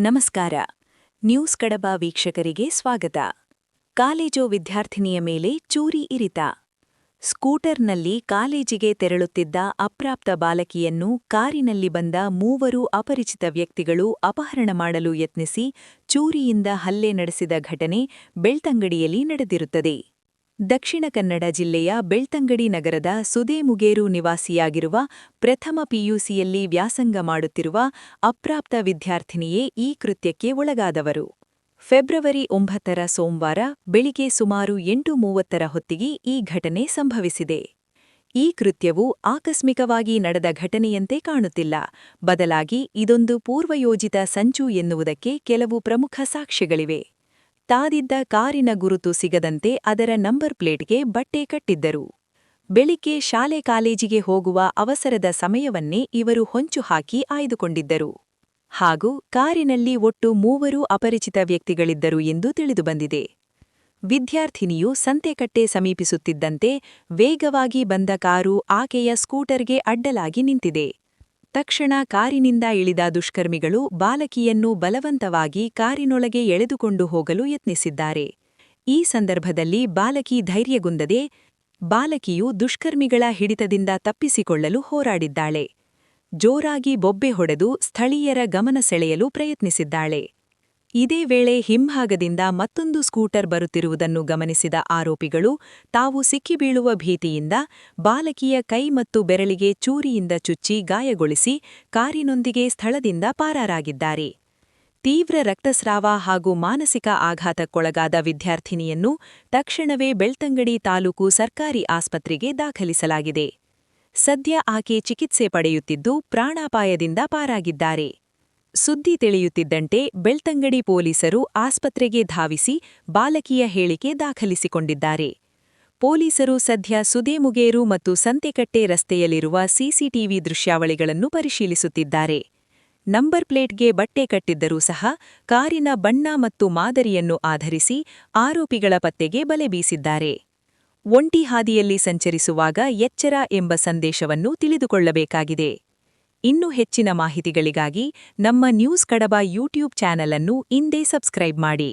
ನಮಸ್ಕಾರ. ನ್ಯೂಸ್ ಕಡಬ ವೀಕ್ಷಕರಿಗೆ ಸ್ವಾಗತ. ಕಾಲೇಜು ವಿದ್ಯಾರ್ಥಿನಿಯ ಮೇಲೆ ಚೂರಿ ಇರಿತ. ಸ್ಕೂಟರ್ನಲ್ಲಿ ಕಾಲೇಜಿಗೆ ತೆರಳುತ್ತಿದ್ದ ಅಪ್ರಾಪ್ತ ಬಾಲಕಿಯನ್ನು ಕಾರಿನಲ್ಲಿ ಬಂದ ಮೂವರು ಅಪರಿಚಿತ ವ್ಯಕ್ತಿಗಳು ಅಪಹರಣ ಮಾಡಲು ಯತ್ನಿಸಿ ಚೂರಿಯಿಂದ ಹಲ್ಲೆ ನಡೆಸಿದ ಘಟನೆ ಬೆಳ್ತಂಗಡಿಯಲ್ಲಿ ನಡೆದಿರುತ್ತದೆ. ದಕ್ಷಿಣ ಕನ್ನಡ ಜಿಲ್ಲೆಯ ಬೆಳ್ತಂಗಡಿ ನಗರದ ಸುದೇಮುಗೇರು ನಿವಾಸಿಯಾಗಿರುವ ಪ್ರಥಮ ಪಿಯುಸಿಯಲ್ಲಿ ವ್ಯಾಸಂಗ ಮಾಡುತ್ತಿರುವ ಅಪ್ರಾಪ್ತ ವಿದ್ಯಾರ್ಥಿನಿಯೇ ಈ ಕೃತ್ಯಕ್ಕೆ ಒಳಗಾದವರು. ಫೆಬ್ರವರಿ ಒಂಬತ್ತರ ಸೋಮವಾರ ಬೆಳಿಗ್ಗೆ ಸುಮಾರು ಎಂಟು ಮೂವತ್ತರ ಹೊತ್ತಿಗೆ ಈ ಘಟನೆ ಸಂಭವಿಸಿದೆ. ಈ ಕೃತ್ಯವು ಆಕಸ್ಮಿಕವಾಗಿ ನಡೆದ ಘಟನೆಯಂತೆ ಕಾಣುತ್ತಿಲ್ಲ. ಬದಲಾಗಿ ಇದೊಂದು ಪೂರ್ವಯೋಜಿತ ಸಂಚು ಎನ್ನುವುದಕ್ಕೆ ಕೆಲವು ಪ್ರಮುಖ ಸಾಕ್ಷ್ಯಗಳಿವೆ. ತಾದಿದ್ದ ಕಾರಿನ ಗುರುತು ಸಿಗದಂತೆ ಅದರ ನಂಬರ್ ಪ್ಲೇಟ್ಗೆ ಬಟ್ಟೆ ಕಟ್ಟಿದ್ದರು. ಬೆಳಿಗ್ಗೆ ಶಾಲೆ ಕಾಲೇಜಿಗೆ ಹೋಗುವ ಅವಸರದ ಸಮಯವನ್ನೇ ಇವರು ಹೊಂಚು ಹಾಕಿ ಆಯ್ದುಕೊಂಡಿದ್ದರು. ಹಾಗೂ ಕಾರಿನಲ್ಲಿ ಒಟ್ಟು ಮೂವರು ಅಪರಿಚಿತ ವ್ಯಕ್ತಿಗಳಿದ್ದರು ಎಂದು ತಿಳಿದುಬಂದಿದೆ. ವಿದ್ಯಾರ್ಥಿನಿಯು ಸಂತೆಕಟ್ಟೆ ಸಮೀಪಿಸುತ್ತಿದ್ದಂತೆ ವೇಗವಾಗಿ ಬಂದ ಕಾರು ಆಕೆಯ ಸ್ಕೂಟರ್ಗೆ ಅಡ್ಡಲಾಗಿ ನಿಂತಿದೆ. ತಕ್ಷಣ ಕಾರಿನಿಂದ ಇಳಿದ ದುಷ್ಕರ್ಮಿಗಳು ಬಾಲಕಿಯನ್ನು ಬಲವಂತವಾಗಿ ಕಾರಿನೊಳಗೆ ಎಳೆದುಕೊಂಡು ಹೋಗಲು ಯತ್ನಿಸಿದ್ದಾರೆ. ಈ ಸಂದರ್ಭದಲ್ಲಿ ಬಾಲಕಿ ಧೈರ್ಯಗುಂದದೆ ಬಾಲಕಿಯು ದುಷ್ಕರ್ಮಿಗಳ ಹಿಡಿತದಿಂದ ತಪ್ಪಿಸಿಕೊಳ್ಳಲು ಹೋರಾಡಿದ್ದಾಳೆ. ಜೋರಾಗಿ ಬೊಬ್ಬೆ ಹೊಡೆದು ಸ್ಥಳೀಯರ ಗಮನ ಸೆಳೆಯಲು ಪ್ರಯತ್ನಿಸಿದ್ದಾಳೆ. ಇದೇ ವೇಳೆ ಹಿಂಭಾಗದಿಂದ ಮತ್ತೊಂದು ಸ್ಕೂಟರ್ ಬರುತ್ತಿರುವುದನ್ನು ಗಮನಿಸಿದ ಆರೋಪಿಗಳು, ತಾವು ಸಿಕ್ಕಿಬೀಳುವ ಭೀತಿಯಿಂದ ಬಾಲಕಿಯ ಕೈ ಮತ್ತು ಬೆರಳಿಗೆ ಚೂರಿಯಿಂದ ಚುಚ್ಚಿ ಗಾಯಗೊಳಿಸಿ ಕಾರಿನೊಂದಿಗೆ ಸ್ಥಳದಿಂದ ಪಾರಾರಾಗಿದ್ದಾರೆ. ತೀವ್ರ ರಕ್ತಸ್ರಾವ ಹಾಗೂ ಮಾನಸಿಕ ಆಘಾತಕ್ಕೊಳಗಾದ ವಿದ್ಯಾರ್ಥಿನಿಯನ್ನು ತಕ್ಷಣವೇ ಬೆಳ್ತಂಗಡಿ ತಾಲೂಕು ಸರ್ಕಾರಿ ಆಸ್ಪತ್ರೆಗೆ ದಾಖಲಿಸಲಾಗಿದೆ. ಸದ್ಯ ಆಕೆ ಚಿಕಿತ್ಸೆ ಪಡೆಯುತ್ತಿದ್ದು ಪ್ರಾಣಾಪಾಯದಿಂದ ಪಾರಾಗಿದ್ದಾರೆ. ಸುದ್ದಿ ತಿಳಿಯುತ್ತಿದ್ದಂತೆ ಬೆಳ್ತಂಗಡಿ ಪೊಲೀಸರು ಆಸ್ಪತ್ರೆಗೆ ಧಾವಿಸಿ ಬಾಲಕಿಯ ಹೇಳಿಕೆ ದಾಖಲಿಸಿಕೊಂಡಿದ್ದಾರೆ. ಪೊಲೀಸರು ಸದ್ಯ ಸುದೇಮುಗೇರು ಮತ್ತು ಸಂತೆಕಟ್ಟೆ ರಸ್ತೆಯಲ್ಲಿರುವ ಸಿಸಿಟಿವಿ ದೃಶ್ಯಾವಳಿಗಳನ್ನು ಪರಿಶೀಲಿಸುತ್ತಿದ್ದಾರೆ. ನಂಬರ್ ಪ್ಲೇಟ್ಗೆ ಬಟ್ಟೆ ಕಟ್ಟಿದ್ದರೂ ಸಹ ಕಾರಿನ ಬಣ್ಣ ಮತ್ತು ಮಾದರಿಯನ್ನು ಆಧರಿಸಿ ಆರೋಪಿಗಳ ಪತ್ತೆಗೆ ಬಲೆ ಬೀಸಿದ್ದಾರೆ. ಒಂಟಿ ಹಾದಿಯಲ್ಲಿ ಸಂಚರಿಸುವಾಗ ಎಚ್ಚರ ಎಂಬ ಸಂದೇಶವನ್ನು ತಿಳಿದುಕೊಳ್ಳಬೇಕಾಗಿದೆ. ಇನ್ನು ಹೆಚ್ಚಿನ ಮಾಹಿತಿಗಳಿಗಾಗಿ ನಮ್ಮ ನ್ಯೂಸ್ ಕಡಬ ಯೂಟ್ಯೂಬ್ ಚಾನಲ್ ಅನ್ನು ಇಂದೇ ಸಬ್ಸ್ಕ್ರೈಬ್ ಮಾಡಿ.